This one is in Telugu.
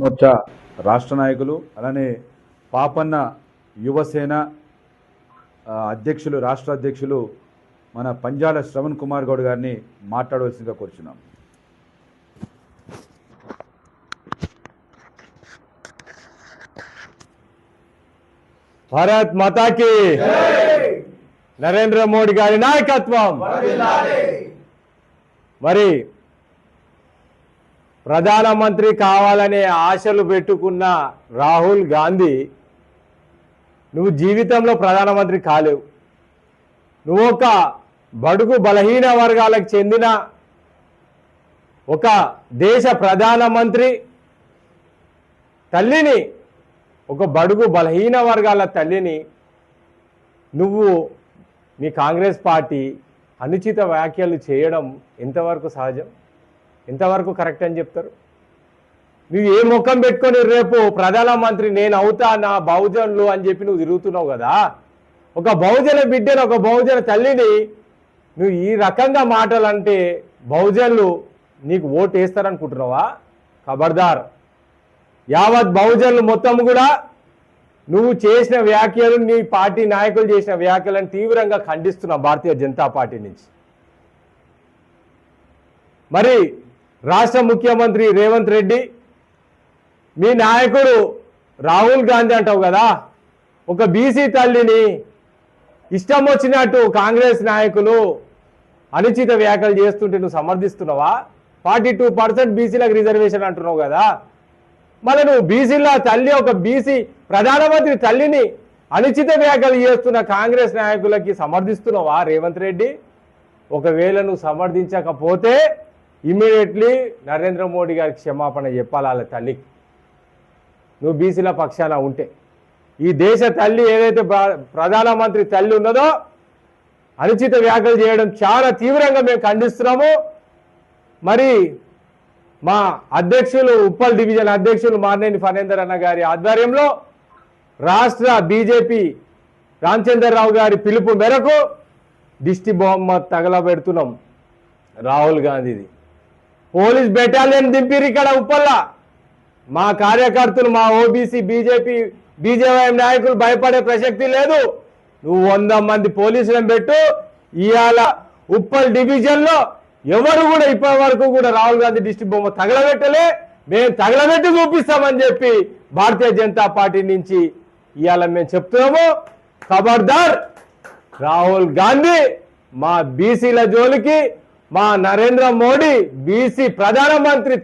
మోర్చా రాష్ట్ర నాయకులు అలానే పాపన్న యువసేన అధ్యక్షులు రాష్ట్ర అధ్యక్షులు మన పంజాల శ్రవణ్ కుమార్ గౌడ్ గారిని మాట్లాడవలసిందిగా కోరుచున్నాం. భారత్ మాతాకి నరేంద్ర మోడీ గారి నాయకత్వం! మరి ప్రధానమంత్రి కావాలనే ఆశలు పెట్టుకున్న రాహుల్ గాంధీ నువ్వు జీవితంలో ప్రధానమంత్రి కాలేవు. నువ్వు ఒక బడుగు బలహీన వర్గాలకు చెందిన ఒక దేశ ప్రధానమంత్రి తల్లిని ఒక బడుగు బలహీన వర్గాల తల్లిని నువ్వు మీ కాంగ్రెస్ పార్టీ అనుచిత వ్యాఖ్యలు చేయడం ఎంతవరకు సహజం? ఎంతవరకు కరెక్ట్ అని చెప్తారు? నువ్వు ఏ ముఖం పెట్టుకొని రేపు ప్రధానమంత్రి నేను అవుతా నా బహుజనులు అని చెప్పి నువ్వు తిరుగుతున్నావు కదా? ఒక బహుజన బిడ్డను ఒక బహుజన తల్లిని నువ్వు ఈ రకంగా మాటలంటే బహుజనులు నీకు ఓటు వేస్తారనుకుంటున్నావా? ఖబర్దార్ యావత్ బహుజనులు మొత్తం కూడా నువ్వు చేసిన వ్యాఖ్యలు నీ పార్టీ నాయకులు చేసిన వ్యాఖ్యలను తీవ్రంగా ఖండిస్తున్నావు భారతీయ జనతా పార్టీ నుంచి. మరి రాష్ట్ర ముఖ్యమంత్రి రేవంత్ రెడ్డి మీ నాయకుడు రాహుల్ గాంధీ అంటావు కదా ఒక బీసీ తల్లిని ఇష్టం వచ్చినట్టు కాంగ్రెస్ నాయకులు అనుచిత వ్యాఖ్యలు చేస్తుంటే నువ్వు సమర్థిస్తున్నావా? ఫార్టీ టూ పర్సెంట్ బీసీలకు రిజర్వేషన్ అంటున్నావు కదా. మరి నువ్వు బీసీలో తల్లి ఒక బీసీ ప్రధానమంత్రి తల్లిని అనుచిత వ్యాఖ్యలు చేస్తున్న కాంగ్రెస్ నాయకులకి సమర్థిస్తున్నావా రేవంత్ రెడ్డి? ఒకవేళ నువ్వు సమర్థించకపోతే ఇమీడియట్లీ నరేంద్ర మోడీ గారికి క్షమాపణ చెప్పాలి వాళ్ళ తల్లికి నువ్వు బీసీల పక్షాన ఉంటే. ఈ దేశ తల్లి ఏదైతే ప్రధానమంత్రి తల్లి ఉన్నదో అనుచిత వ్యాఖ్యలు చేయడం చాలా తీవ్రంగా మేము ఖండిస్తున్నాము. మరి మా అధ్యక్షులు ఉప్పల్ డివిజన్ అధ్యక్షులు మార్నేని ఫణేందర్ అన్న గారి ఆధ్వర్యంలో రాష్ట్ర బీజేపీ రామచంద్రరావు గారి పిలుపు మేరకు దిష్టి బొమ్మ తగలబెడుతున్నాం. రాహుల్ గాంధీది. పోలీస్ బెటాలియన్ దింపిరు ఇక్కడ ఉప్పల్లా. మా కార్యకర్తలు మా ఓబీసీ బీజేపీ బీజేపీ నాయకులు భయపడే ప్రసక్తి లేదు. నువ్వు వంద మంది పోలీసులను పెట్టు. ఇవాళ ఉప్పల్ డివిజన్లో ఎవరు కూడా ఇప్పటి వరకు కూడా రాహుల్ గాంధీ డిస్ట్రిక్ట్ బొమ్మ తగలబెట్టలే. మేము తగలబెట్టి చూపిస్తామని చెప్పి భారతీయ జనతా పార్టీ నుంచి ఇవాళ మేము చెప్తున్నాము. ఖబర్దార్ రాహుల్ గాంధీ మా బీసీల జోలికి మా నరేంద్ర మోడీ బీసీ ప్రధానమంత్రి